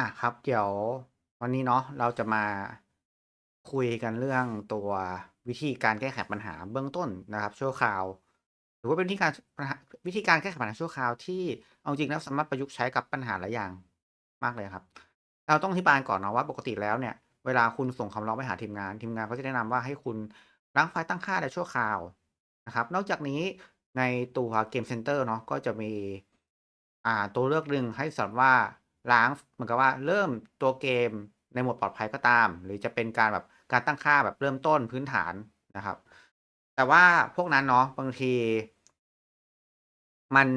อะครับเดี๋ยววันนี้เนาะเราจะมาคุยกันเรื่องตัววิธีการแก้ไขปัญหาเบื้องต้นนะครับ ชั่วคราว หรือว่าเป็นวิธีการวิธีการแก้ไขปัญหาชั่วคราวที่เอาจริงแล้วสามารถประยุกต์ใช้กับปัญหาหลายอย่างมากเลยครับ เราต้องอธิบายก่อนเนาะว่าปกติแล้วเนี่ย เวลาคุณส่งคำร้องไปหาทีมงานทีมงานก็จะแนะนำว่าให้คุณล้างไฟล์ตั้งค่าในชั่วคราวนะครับ นอกจากนี้ในตัวเกมเซ็นเตอร์เนาะก็จะมีอ่าตัวเลือกหนึ่งให้สอนว่า ล้างเหมือนกับว่าเริ่มตัวเกมในโหมดปลอดภัยก็ตาม หรือจะเป็นการแบบการตั้งค่าแบบเริ่มต้นพื้นฐานนะครับ แต่ว่าพวกนั้นเนาะบางที มัน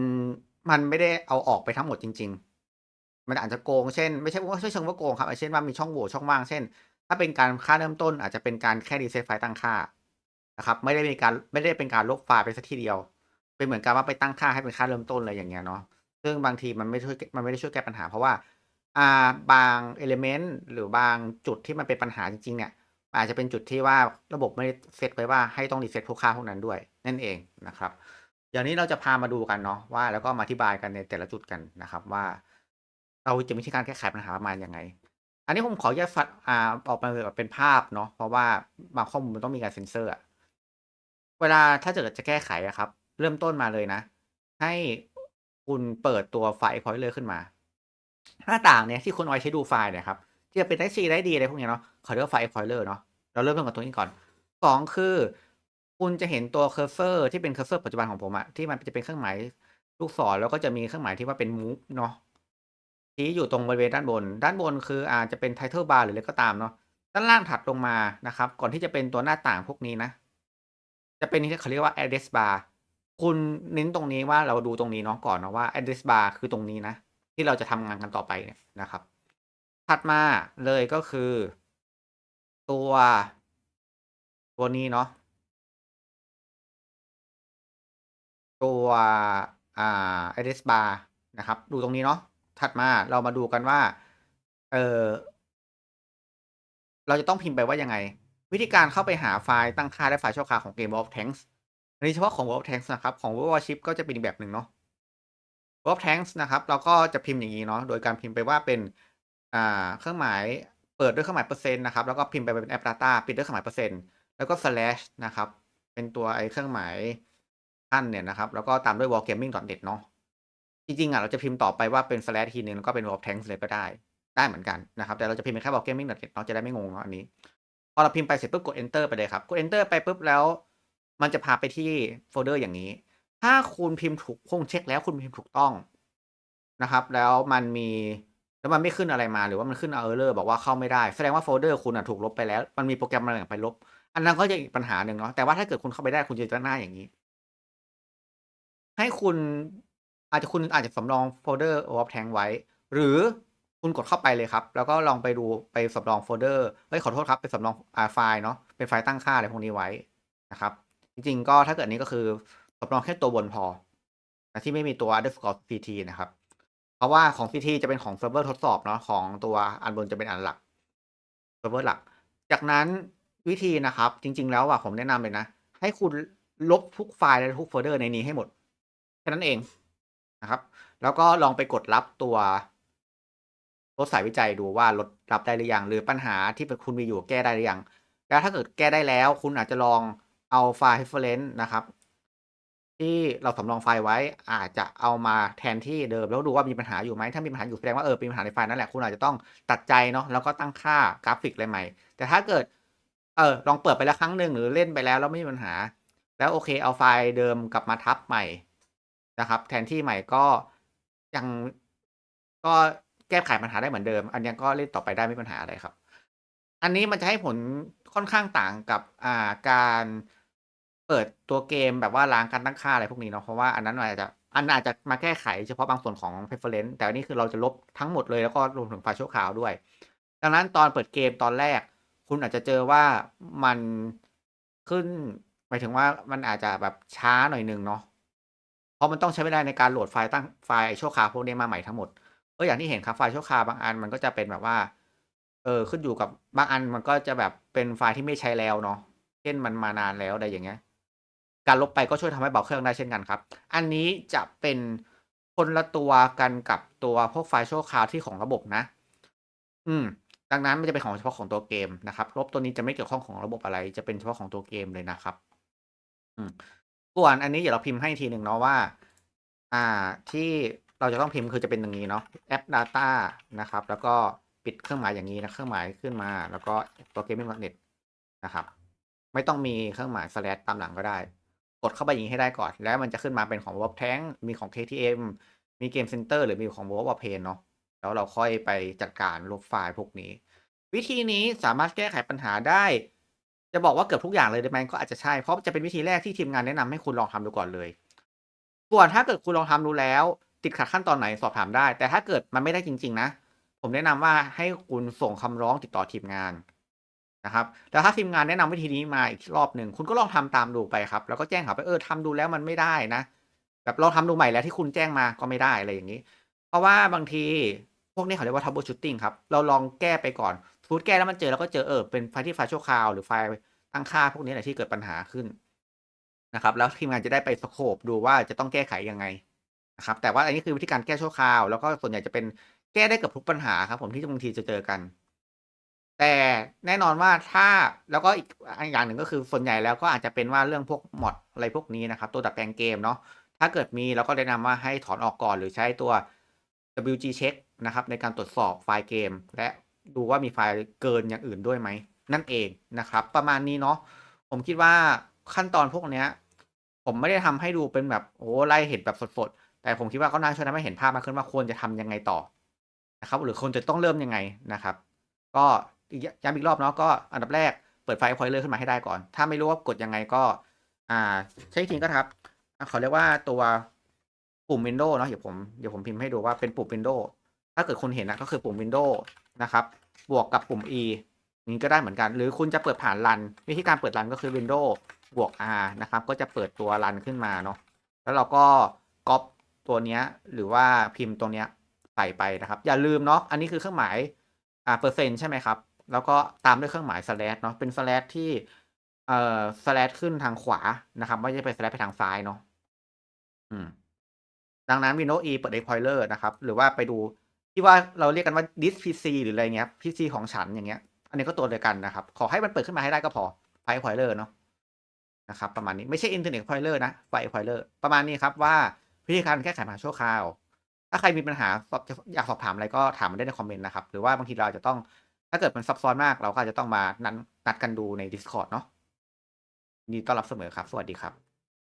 มันไม่ได้เอาออกไปทั้งหมดจริง ๆ มันอาจจะโกงเช่น ไม่ใช่ว่าใช่เชิงว่าโกงครับเช่นว่ามีช่องโหว่ช่องว่างเช่น ถ้าเป็นการค่าเริ่มต้น อาจจะเป็นการแค่รีเซ็ตไฟล์ตั้งค่านะครับ ไม่ได้มีการไม่ได้เป็นการลบไฟล์ไปสักทีเดียว เป็นเหมือนกับว่าไปตั้งค่าให้เป็นค่าเริ่มต้นอะไรอย่างเงี้ยเนาะ ซึ่งบางทีมันไม่ช่วยมันไม่ได้ช่วยแก้ปัญหา เพราะว่าอ่าบางเอลิเมนต์หรือบางจุดที่มันเป็นปัญหาจริง ๆ เนี่ย อาจจะเป็นจุดที่ว่าระบบไม่ได้เซตไว้ว่าให้ต้องรีเซ็ตพวกค่าพวกนั้นด้วย นั่นเองนะครับเดี๋ยวนี้เราจะพามาดูกันเนาะว่าแล้วก็มาอธิบายกันในแต่ละจุดกันนะครับว่า เราจะมีวิธีการแก้ไขปัญหาประมาณยังไง อันนี้ผมขอแยกฟัดอ่าออกมาแบบเป็นภาพเนาะเพราะว่าบางข้อมูลมันต้องมีการเซ็นเซอร์เวลาถ้าเกิดจะแก้ไขอะครับ เริ่มต้นมาเลยนะ ให้ คุณเปิดตัวไฟล์ Explorer ขึ้นมา หน้าต่างเนี่ยที่คุณเอาไว้ใช้ดูไฟล์เนี่ยครับที่จะเป็นได้ C ได้ D อะไรพวกนี้เนาะเขาเรียกว่าไฟล์ Explorer เนาะเราเริ่มต้นกับตัวนี้ก่อนสองคือ คุณจะเห็นตัวเคอร์เซอร์ที่เป็นเคอร์เซอร์ปัจจุบันของผมอะที่มันจะเป็นเครื่องหมายลูกศรแล้วก็จะมีเครื่องหมายที่ว่าเป็น move เนาะชี้อยู่ตรงบริเวณด้านบน ด้านบนคืออาจจะเป็น title bar หรืออะไรก็ตามเนาะด้านล่างถัดลงมานะครับ ก่อนที่จะเป็นตัวหน้าต่างพวกนี้นะ จะเป็นที่เขาเรียกว่า address bar คุณเน้นตรงนี้ว่าเราดูตรงนี้เนาะก่อนเนาะว่า address bar คือตรงนี้นะ ที่เราจะทำงานกันต่อไปเนี่ยนะครับ ถัดมาเลยก็คือ ตัว ตัวนี้เนาะตัวอ่า address bar นะครับ ดูตรงนี้เนาะถัดมาเรามาดูกันว่า เออเราจะต้องพิมพ์ไปว่ายังไง วิธีการเข้าไปหาไฟล์ตั้งค่าและไฟล์ชั่วคราวของเกม World of Tanks ในเฉพาะของ World of Tanks นะครับ ของ World Warship ก็จะเป็นอีกแบบหนึ่งเนาะ World of Tanks นะครับ เราก็จะพิมพ์อย่างนี้เนาะ โดยการพิมพ์ไปว่าเป็น อ่า เครื่องหมาย เปิดด้วยเครื่องหมายเปอร์เซ็นต์นะครับ แล้วก็พิมพ์ไปเป็น app data ปิดด้วยเครื่องหมายเปอร์เซ็นต์ แล้วก็ slash นะครับ เป็นตัวไอ้เครื่องหมายขั้นเนี่ยนะครับ แล้วก็ตามด้วย wargaming.net เนาะ จริงๆอะเราจะพิมพ์ต่อไปว่าเป็น slash ทีนึงแล้วก็เป็น World of Tanks เลยก็ได้ ได้เหมือนกันนะครับ แต่เราจะพิมพ์เป็นแค่ wargaming.net เนาะ จะได้ไม่งงเนาะอันนี้ พอเราพิมพ์ไปเสร็จปุ๊บกด enter ไปเลยครับ กด enter ไปปุ๊บแล้ว มันจะพาไปที่โฟลเดอร์อย่างนี้ ถ้าคุณพิมพ์ถูกคงเช็คแล้วคุณพิมพ์ถูกต้องนะครับ แล้วมันมีแล้วมันไม่ขึ้นอะไรมาหรือว่ามันขึ้น error บอกว่าเข้าไม่ได้ แสดงว่าโฟลเดอร์คุณอะถูกลบไปแล้ว มันมีโปรแกรมอะไรไปลบ อันนั้นก็จะอีกปัญหาหนึ่งเนาะแต่ว่าถ้าเกิดคุณเข้าไปได้คุณจะหน้าอย่างนี้ ให้คุณอาจจะคุณอาจจะสำรองโฟลเดอร์ of tank ไว้ หรือคุณกดเข้าไปเลยครับ แล้วก็ลองไปดูไปสำรองโฟลเดอร์เฮ้ยขอโทษครับไปสำรองอ่าไฟล์เนาะเป็นไฟล์ตั้งค่าอะไรพวกนี้ไว้นะครับ จริงๆ ก็ถ้าเกิดนี้ก็คือสำรองแค่ตัวบนพอที่ไม่มีตัว underscore ct นะครับ เพราะว่าของ ct จะเป็นของเซิร์ฟเวอร์ทดสอบเนาะของตัวอันบนจะเป็นอันหลักเซิร์ฟเวอร์หลัก จากนั้นวิธีนะครับ จริง ๆ แล้วอะผมแนะนำเลยนะ ให้คุณลบทุกไฟล์และทุกโฟลเดอร์ในนี้ให้หมดแค่นั้นเองนะครับ แล้วก็ลองไปกดรับตัวลดสายวิจัยดูว่าลดรับได้หรือยังหรือปัญหาที่คุณมีอยู่แก้ได้หรือยังแล้วถ้าเกิดแก้ได้แล้ว คุณอาจจะลอง เอาไฟล์ reference นะครับ ที่เราสำรองไฟล์ไว้ อาจจะเอามาแทนที่เดิมแล้วดูว่ามีปัญหาอยู่ไหมถ้ามีปัญหาอยู่แสดงว่าเออมีปัญหาในไฟล์นั่นแหละคุณอาจจะต้องตัดใจเนาะแล้วก็ตั้งค่ากราฟิกอะไรใหม่ แต่ถ้าเกิดเออลองเปิดไปแล้วครั้งหนึ่งหรือเล่นไปแล้วแล้วไม่มีปัญหา แล้วโอเคเอาไฟล์เดิมกลับมาทับใหม่นะครับ แทนที่ใหม่ก็ยังก็แก้ไขปัญหาได้เหมือนเดิม อันนี้ก็เล่นต่อไปได้ไม่มีปัญหาอะไรครับ อันนี้มันจะให้ผลค่อนข้างต่างกับอ่าการ เปิดตัวเกมแบบว่าล้างการตั้งค่าอะไรพวกนี้เนาะเพราะว่าอันนั้นอาจจะอันอาจจะมาแก้ไขเฉพาะบางส่วนของ preference แต่อันนี้คือเราจะลบทั้งหมดเลยแล้วก็รวมถึงไฟล์ชั่วคราวด้วย ดังนั้นตอนเปิดเกมตอนแรก คุณอาจจะเจอว่ามันขึ้นหมายถึงว่ามันอาจจะแบบช้าหน่อยหนึ่งเนาะเพราะมันต้องใช้เวลาในการโหลดไฟล์ตั้งไฟล์ชั่วคราวพวกนี้มาใหม่ทั้งหมดก็อย่างที่เห็นครับไฟล์ชั่วคราวบางอันมันก็จะเป็นแบบว่าเออขึ้นอยู่กับบางอันมันก็จะแบบเป็นไฟล์ที่ไม่ใช้แล้วเนาะเช่นมันมานานแล้วอะไรอย่างเงี้ย การลบไปก็ช่วยทำให้เบาเครื่องได้เช่นกันครับ อันนี้จะเป็นคนละตัวกันกับตัวพวกไฟล์ชั่วคราวที่ของระบบนะ อืม ดังนั้นมันจะเป็นของเฉพาะของตัวเกมนะครับ ลบตัวนี้จะไม่เกี่ยวข้องของระบบอะไร จะเป็นเฉพาะของตัวเกมเลยนะครับ อืมส่วนอันนี้เดี๋ยวเราพิมพ์ให้ทีหนึ่งเนาะว่า อ่า ที่เราจะต้องพิมพ์คือจะเป็นอย่างงี้เนาะแอป data นะครับ แล้วก็ปิดเครื่องหมายอย่างงี้นะ เครื่องหมายขึ้นมา แล้วก็ตัว gaming.net นะครับ ไม่ต้องมีเครื่องหมาย slash ตามหลังก็ได้ กดเข้าไปอย่างงี้ให้ได้ก่อน แล้วมันจะขึ้นมาเป็นของ WebTank มีของ KTM มี Game Center หรือมีของ WebPaint เนาะแล้วเราค่อยไปจัดการลบไฟล์พวกนี้ วิธีนี้สามารถแก้ไขปัญหาได้ จะบอกว่าเกือบทุกอย่างเลยได้ไหมก็อาจจะใช่ เพราะจะเป็นวิธีแรกที่ทีมงานแนะนำให้คุณลองทำดูก่อนเลย ส่วนถ้าเกิดคุณลองทำดูแล้ว ติดขัดขั้นตอนไหนสอบถามได้ แต่ถ้าเกิดมันไม่ได้จริง ๆ นะ ผมแนะนำว่าให้คุณส่งคำร้องติดต่อทีมงาน นะครับแล้วถ้าทีมงานแนะนำวิธีนี้มาอีกรอบหนึ่งคุณก็ลองทำตามดูไปครับ แล้วก็แจ้งเขาไปเออทำดูแล้วมันไม่ได้นะ แบบลองทำดูใหม่แล้วที่คุณแจ้งมาก็ไม่ได้อะไรอย่างงี้ เพราะว่าบางทีพวกนี้เขาเรียกว่า troubleshooting ครับ เราลองแก้ไปก่อนสมมติแก้แล้วมันเจอเราก็เจอเออเป็นไฟล์ที่ไฟล์ชั่วคราวหรือไฟล์ตั้งค่าพวกนี้แหละที่เกิดปัญหาขึ้นนะครับแล้วทีมงานจะได้ไปสโกปดูว่าจะต้องแก้ไขยังไงนะครับแต่ว่าอันนี้คือวิธีการแก้ชั่วคราว แล้วก็ส่วนใหญ่จะเป็นแก้ได้เกือบทุกปัญหาครับผมที่บางทีจะเจอกัน แต่แน่นอนว่าถ้าแล้วก็อีกอีกอย่างหนึ่งก็คือส่วนใหญ่แล้วก็อาจจะเป็นว่าเรื่องพวก mod อะไรพวกนี้นะครับ ตัวดัดแปลงเกมเนาะถ้าเกิดมีเราก็แนะนำว่าให้ถอนออกก่อนหรือใช้ตัว WG check นะครับในการตรวจสอบไฟล์เกม และดูว่ามีไฟล์เกินอย่างอื่นด้วยไหม นั่นเองนะครับ ประมาณนี้เนาะผมคิดว่าขั้นตอนพวกเนี้ย ผมไม่ได้ทำให้ดูเป็นแบบโอ้ไล่เห็นแบบสดๆ แต่ผมคิดว่าก็น่าช่วยทำให้เห็นภาพมากขึ้นว่าควรจะทำยังไงต่อนะครับ หรือควรจะต้องเริ่มยังไงนะครับ ก็ อีกย้ำอีกรอบเนาะก็อันดับแรกเปิดไฟล์ Explorer ขึ้นมาให้ได้ก่อน ถ้าไม่รู้ว่ากดยังไงก็ อ่า ใช้วิธีก็ครับเขาเรียกว่าตัวปุ่ม Windows เนาะเดี๋ยวผมเดี๋ยวผมพิมพ์ให้ดูว่าเป็นปุ่ม Windows ถ้าเกิดคุณเห็นนะก็คือปุ่ม Windows นะครับ บวกกับปุ่ม E อย่างงี้ก็ได้เหมือนกัน หรือคุณจะเปิดผ่าน Run วิธีการเปิด Run ก็คือ Windows บวก R นะครับ ก็จะเปิดตัว Run ขึ้นมาเนาะแล้วเราก็ก๊อบตัวเนี้ยหรือว่าพิมพ์ตรงเนี้ยใส่ไปนะครับ อย่าลืมเนาะอันนี้คือเครื่องหมายอ่าเปอร์เซ็นต์ใช่ไหมครับ แล้วก็ตามด้วยเครื่องหมาย slash เนาะเป็น slash ที่เอ่อ slash ขึ้นทางขวานะครับ ไม่ใช่ไป slash ไปทางซ้ายเนาะอืม ดังนั้น Windows E เปิด Explorer นะครับ หรือว่าไปดูที่ว่าเราเรียกกันว่า This PC หรืออะไรเงี้ย PC ของฉันอย่างเงี้ย อันนี้ก็ตัวเดียวกันนะครับ ขอให้มันเปิดขึ้นมาให้ได้ก็พอไฟล์ Explorer เนาะนะครับ ประมาณนี้ไม่ใช่ Internet Explorer นะไฟล์ Explorer ประมาณนี้ครับว่าวิธีการแก้ไขปัญหาชั่วคราว ถ้าใครมีปัญหาอบจะอยากสอบถามอะไรก็ถามมาได้ในคอมเมนต์นะครับ หรือว่าบางทีเราจะต้อง ถ้าเกิดมันซับซ้อนมากเราก็อาจจะต้องมานัดนัดกันดูใน Discord เนาะยินดีต้อนรับเสมอครับ สวัสดีครับ